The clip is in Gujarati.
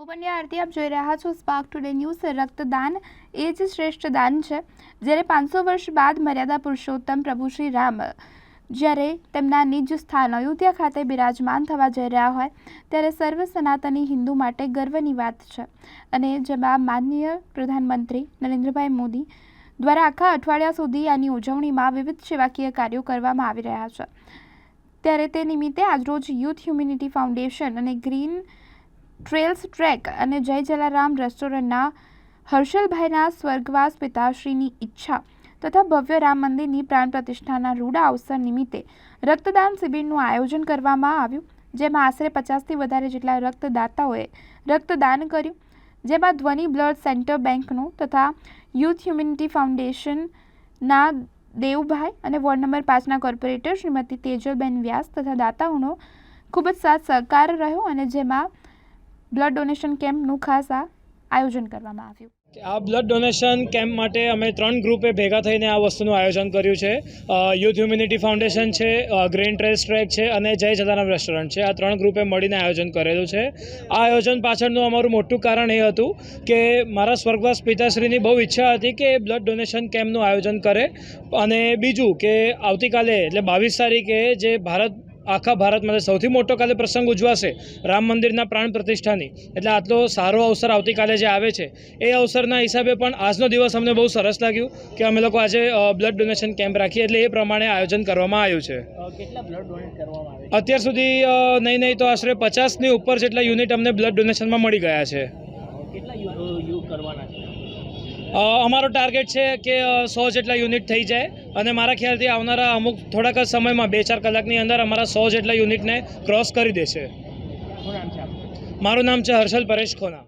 હું પંડ્યા આરતી આપ જોઈ રહ્યા છો સ્પાર્ક ટુડે ન્યૂઝ રક્તદાન. એ જ શ્રેષ્ઠ દાન છે. જ્યારે પાંચસો વર્ષ બાદ મર્યાદા પુરુષોત્તમ પ્રભુ શ્રી રામ, જ્યારે તેમના નિજ સ્થાન અયોધ્યા ખાતે બિરાજમાન થવા જઈ રહ્યા હોય, ત્યારે સર્વ સનાતની હિન્દુ માટે ગર્વની વાત છે. અને જેમાં માનનીય પ્રધાનમંત્રી નરેન્દ્રભાઈ મોદી દ્વારા આખા અઠવાડિયા સુધી આની ઉજવણીમાં વિવિધ સેવાકીય કાર્યો કરવામાં આવી રહ્યા છે. ત્યારે તે નિમિત્તે આજરોજ યુથ હ્યુમિનિટી ફાઉન્ડેશન અને ગ્રીન ટ્રેલ્સ ટ્રેક અને જય જલારામ રેસ્ટોરન્ટના હર્ષલભાઈના સ્વર્ગવાસ પિતાશ્રીની ઈચ્છા તથા ભવ્ય રામ મંદિરની પ્રાણ પ્રતિષ્ઠાના રૂડા અવસર નિમિત્તે રક્તદાન શિબિરનું આયોજન કરવામાં આવ્યું, જેમાં આશરે પચાસથી વધારે જેટલા રક્તદાતાઓએ રક્તદાન કર્યું. જેમાં ધ્વનિ બ્લડ સેન્ટર બેંકનું તથા યુથ હ્યુમિનિટી ફાઉન્ડેશનના દેવભાઈ અને વોર્ડ નંબર પાંચના કોર્પોરેટર શ્રીમતી તેજલબેન વ્યાસ તથા દાતાઓનો ખૂબ જ સાથ સહકાર રહ્યો અને જેમાં બ્લડ ડોનેશન કેમ્પનું ખાસ આ આયોજન કરવામાં આવ્યું. આ બ્લડ ડોનેશન કેમ્પ માટે અમે ત્રણ ગ્રુપે ભેગા થઈને આ વસ્તુનું આયોજન કર્યું છે. યુથ હ્યુમિનિટી ફાઉન્ડેશન છે ગ્રીન ટ્રેસ ટ્રેક છે અને જય જલારામ રેસ્ટોરન્ટ છે. આ ત્રણ ગ્રુપે મળીને આયોજન કરેલું છે. આ આયોજન પાછળનું અમારું મોટું કારણ એ હતું કે મારા સ્વર્ગવાસ પિતાશ્રીની બહુ ઈચ્છા હતી કે બ્લડ ડોનેશન કેમ્પનું આયોજન કરે. અને બીજું કે આવતીકાલે, એટલે બાવીસ તારીખે જે ભારત આખા ભારતમાં સૌથી મોટો કાલે પ્રસંગ ઉજવાશે રામ મંદિરના પ્રાણ પ્રતિષ્ઠાની. એટલે આટલો સારો અવસર આવતીકાલે જે આવે છે એ અવસરના હિસાબે પણ આજનો દિવસ અમને બહુ સરસ લાગ્યું કે અમે લોકો આજે બ્લડ ડોનેશન કેમ્પ રાખીએ એટલે એ પ્રમાણે આયોજન કરવામાં આવ્યું છે. અત્યાર સુધી નહીં નહીં તો આશરે પચાસની ઉપર જેટલા યુનિટ અમને બ્લડ ડોનેશનમાં મળી ગયા કરવાના છે? અમારો ટાર્ગેટ છે કે સો જેટલા યુનિટ થઈ જાય. અને મારા ખ્યાલથી આવનારા અમુક થોડાક જ સમયમાં બે ચાર કલાકની અંદર અમારા સો જેટલા યુનિટને ક્રોસ કરી દેશે. મારું નામ છે હર્ષલ પરેશ ખોના.